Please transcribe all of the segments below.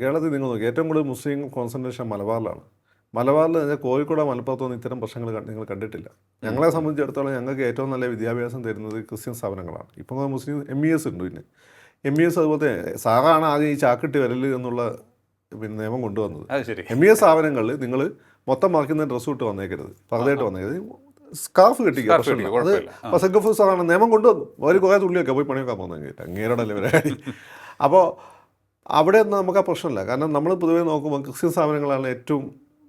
കേരളത്തിൽ നിങ്ങൾ നോക്കി ഏറ്റവും കൂടുതൽ മുസ്ലിം കോൺസെൻട്രേഷൻ മലബാറിലാണ്. മലബാറിൽ കോഴിക്കോട് മലപ്പുറത്തൊന്നും ഇത്തരം പ്രശ്നങ്ങൾ നിങ്ങൾ കണ്ടിട്ടില്ല. ഞങ്ങളെ സംബന്ധിച്ചിടത്തോളം ഞങ്ങൾക്ക് ഏറ്റവും നല്ല വിദ്യാഭ്യാസം തരുന്നത് ക്രിസ്ത്യൻ സ്ഥാപനങ്ങളാണ്. ഇപ്പോൾ മുസ്ലിം എം ഇ എസ് ഉണ്ട് പിന്നെ. എം ഇ എസ് അതുപോലെ സാറാണ് ആദ്യം ഈ ചാക്കിട്ട് വരൽ എന്നുള്ള പിന്നെ നിയമം കൊണ്ടുവന്നത്. എം ഇ എസ് സ്ഥാപനങ്ങളിൽ നിങ്ങൾ മൊത്തം മറക്കുന്ന ഡ്രസ്സ് ഇട്ട് വന്നേക്കരുത്. പകുതിയായിട്ട് വന്നേക്കരുത്. സ്കാർഫ് കെട്ടിക്കുക അത്. സാറാണ്. നിയമം കൊണ്ടുവന്നു. അവർ കുറേ തുള്ളിയൊക്കെ പോയി പണിയൊക്കെ പോകുന്നത് അങ്ങേരുടെ ലെവലായി അപ്പോൾ അവിടെ നമുക്ക് ആ പ്രശ്നമില്ല. കാരണം നമ്മൾ പൊതുവേ നോക്കുമ്പോൾ ക്രിസ്ത്യൻ സ്ഥാപനങ്ങളാണ് ഏറ്റവും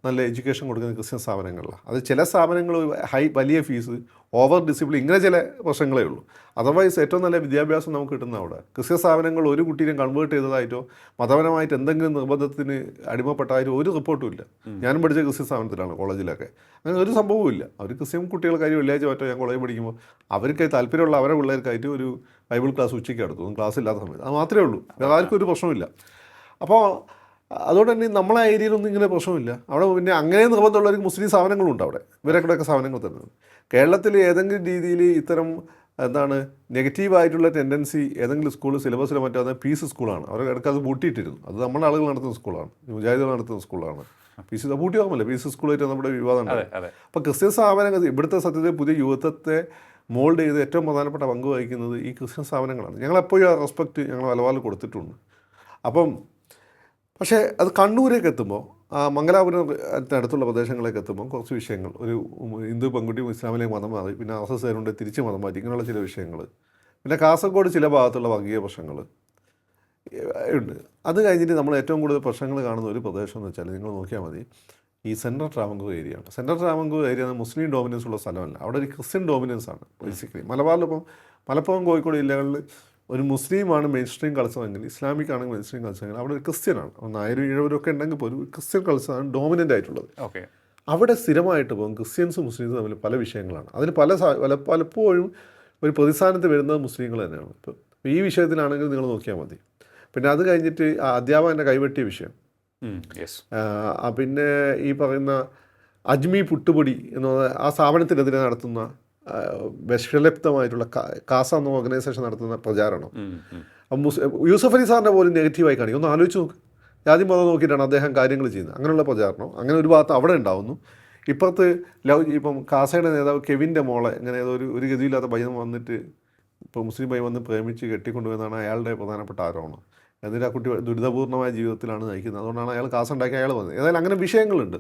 നല്ല എഡ്യൂക്കേഷൻ കൊടുക്കുന്ന ക്രിസ്ത്യൻ സ്ഥാപനങ്ങളിലാണ് അത് ചില സ്ഥാപനങ്ങൾ ഹൈ വലിയ ഫീസ് ഓവർ ഡിസിപ്ലിൻ ഇങ്ങനെ ചില പ്രശ്നങ്ങളേ ഉള്ളൂ. അതർവൈസ് ഏറ്റവും നല്ല വിദ്യാഭ്യാസം നമുക്ക് കിട്ടുന്ന അവിടെ. ക്രിസ്ത്യൻ സ്ഥാപനങ്ങൾ ഒരു കുട്ടീനെ കൺവേർട്ട് ചെയ്തതായിട്ടോ മതപരമായിട്ട് എന്തെങ്കിലും നിർബന്ധത്തിന് അടിമപ്പെട്ടായിട്ടോ ഒരു റിപ്പോർട്ടും ഇല്ല. ഞാനും പഠിച്ച ക്രിസ്ത്യൻ സ്ഥാപനത്തിലാണ് കോളേജിലൊക്കെ. അങ്ങനെ ഒരു സംഭവവും ഇല്ല. അവർ ക്രിസ്ത്യൻ കുട്ടികൾ കാര്യം വെള്ളിയാഴ്ച മറ്റോ ഞാൻ കോളേജിൽ പഠിക്കുമ്പോൾ അവർക്ക് താല്പര്യമുള്ള അവരെ പിള്ളേർക്കായിട്ട് ഒരു ബൈബിൾ ക്ലാസ് ഉച്ചയ്ക്ക് നടത്തും. ക്ലാസ് ഇല്ലാത്ത സമയത്ത്. അത് മാത്രമേ ഉള്ളൂ. ആർക്കും ഒരു പ്രശ്നമില്ല അപ്പോൾ അതുകൊണ്ട് തന്നെ നമ്മളെ ഏരിയയിലൊന്നും ഇങ്ങനെ പ്രശ്നമില്ല. അവിടെ പിന്നെ അങ്ങനെ നിർബന്ധമുള്ളവർക്ക് മുസ്ലിം സ്ഥാപനങ്ങളുണ്ട് അവിടെ. ഇവരൊക്കെ സ്ഥാപനങ്ങൾ തന്നെ. കേരളത്തിൽ ഏതെങ്കിലും രീതിയിൽ ഇത്തരം എന്താണ് നെഗറ്റീവായിട്ടുള്ള ടെൻഡൻസി ഏതെങ്കിലും സ്കൂൾ സിലബസിലോ മറ്റോ അത് പീസ് സ്കൂളാണ് അവർ ഇടയ്ക്ക് അത് പൂട്ടിയിട്ടിരുന്നു. അത് നമ്മുടെ ആളുകൾ നടത്തുന്ന സ്കൂളാണ് മുജാഹിദുകൾ നടത്തുന്ന സ്കൂളാണ് പീസ് പൂട്ടി ഓർമ്മല്ലേ പീസ് സ്കൂളായിട്ട് നമ്മുടെ വിവാദം ഉണ്ടായി അപ്പോൾ ക്രിസ്ത്യൻ സ്ഥാപനങ്ങൾ ഇവിടുത്തെ സത്യത്തെ പുതിയ യുവത്വത്തെ മോൾഡ് ചെയ്ത് ഏറ്റവും പ്രധാനപ്പെട്ട പങ്ക് വഹിക്കുന്നത് ഈ ക്രിസ്ത്യൻ സ്ഥാപനങ്ങളാണ്. ഞങ്ങൾ എപ്പോഴും ആ റെസ്പെക്റ്റ് ഞങ്ങൾ വലവാൽ കൊടുത്തിട്ടുണ്ട്. അപ്പം പക്ഷേ അത് കണ്ണൂരേക്ക് എത്തുമ്പോൾ ആ മംഗലാപുരം അടുത്തുള്ള പ്രദേശങ്ങളിലേക്ക് എത്തുമ്പോൾ കുറച്ച് വിഷയങ്ങൾ. ഒരു ഹിന്ദു പെൺകുട്ടി ഇസ്ലാമിലേക്ക് മതം മാറി പിന്നെ ആർ എസ് എസ് ആയതുകൊണ്ട് തിരിച്ച് മതം മാറ്റി ഇങ്ങനെയുള്ള ചില വിഷയങ്ങൾ. പിന്നെ കാസർഗോഡ് ചില ഭാഗത്തുള്ള വർഗീയ പ്രശ്നങ്ങൾ ഉണ്ട്. അത് കഴിഞ്ഞിട്ട് നമ്മൾ ഏറ്റവും കൂടുതൽ പ്രശ്നങ്ങൾ കാണുന്ന ഒരു പ്രദേശം എന്ന് വെച്ചാൽ നിങ്ങൾ നോക്കിയാൽ മതി ഈ സെൻട്രൽ ട്രാവൻകൂർ ഏരിയ ആണ്. Central Travancore area Muslim dominance ഉള്ള സ്ഥലമല്ല. അവിടെ ഒരു ക്രിസ്ത്യൻ ഡോമിനൻസ് ആണ് ബേസിക്കലി മലബാറിലിപ്പം മലപ്പുറം കോഴിക്കോട് ജില്ലകളിൽ ഒരു മുസ്ലിമാണ് മെയിൻ സ്ട്രീം കൾച്ചറെങ്കിൽ ഇസ്ലാമിക് ആണെങ്കിൽ മെയിൻ സ്ട്രീം കൾച്ചറെങ്കിൽ അവിടെ ഒരു ക്രിസ്ത്യനാണ് നായരും ഇഴവരൊക്കെ ഉണ്ടെങ്കിൽ പോലും ക്രിസ്ത്യൻ കൾച്ചറാണ് ഡോമിനന്റ് ആയിട്ടുള്ളത്. ഓക്കെ അവിടെ സ്ഥിരമായിട്ട് പോകും ക്രിസ്ത്യൻസും മുസ്ലിംസും തമ്മിൽ പല വിഷയങ്ങളാണ്. അതിന് പല പല പലപ്പോഴും ഒരു പ്രതിസ്ഥാനത്ത് വരുന്നത് മുസ്ലിങ്ങൾ തന്നെയാണ്. ഇപ്പോൾ ഈ വിഷയത്തിലാണെങ്കിൽ നിങ്ങൾ നോക്കിയാൽ മതി. പിന്നെ അത് കഴിഞ്ഞിട്ട് ആ അധ്യാപകന്റെ കൈവെട്ടിയ വിഷയം. പിന്നെ ഈ പറയുന്ന അജ്മി പുട്ടുപൊടി എന്ന് പറഞ്ഞ ആ സ്ഥാപനത്തിനെതിരെ നടത്തുന്ന വിഷലിപ്തമായിട്ടുള്ള കാസ എന്ന ഓർഗനൈസേഷൻ നടത്തുന്ന പ്രചാരണം. അപ്പം മുസ് യൂസഫ് അലി സാറിന്റെ പോലും നെഗറ്റീവായി കാണിക്കും ഒന്ന് ആലോചിച്ച് നോക്ക്. ജാതി മതം നോക്കിയിട്ടാണ് അദ്ദേഹം കാര്യങ്ങൾ ചെയ്യുന്നത്. അങ്ങനെയുള്ള പ്രചാരണം. അങ്ങനെ ഒരു ഭാഗത്ത് അവിടെ ഉണ്ടാവുന്നു. ഇപ്പുറത്ത് ലവ് ഇപ്പം കാസയുടെ നേതാവ് കെവിന്റെ മോളെ ഇങ്ങനെ ഏതോ ഒരു ഒരു ഗതിയില്ലാത്ത പയ്യൻ വന്നിട്ട് ഇപ്പോൾ മുസ്ലിം പയ്യൻ വന്ന് പ്രേമിച്ച് കെട്ടിക്കൊണ്ടുപോയെന്നാണ് അയാളുടെ പ്രധാനപ്പെട്ട ആരോപണം. എന്നിട്ട് ആ കുട്ടി ദുരിതപൂർണമായ ജീവിതത്തിലാണ് നയിക്കുന്നത്. അതുകൊണ്ടാണ് അയാൾ കാസ ഉണ്ടാക്കി അയാൾ വന്നത്. ഏതായാലും അങ്ങനെ വിഷയങ്ങളുണ്ട്.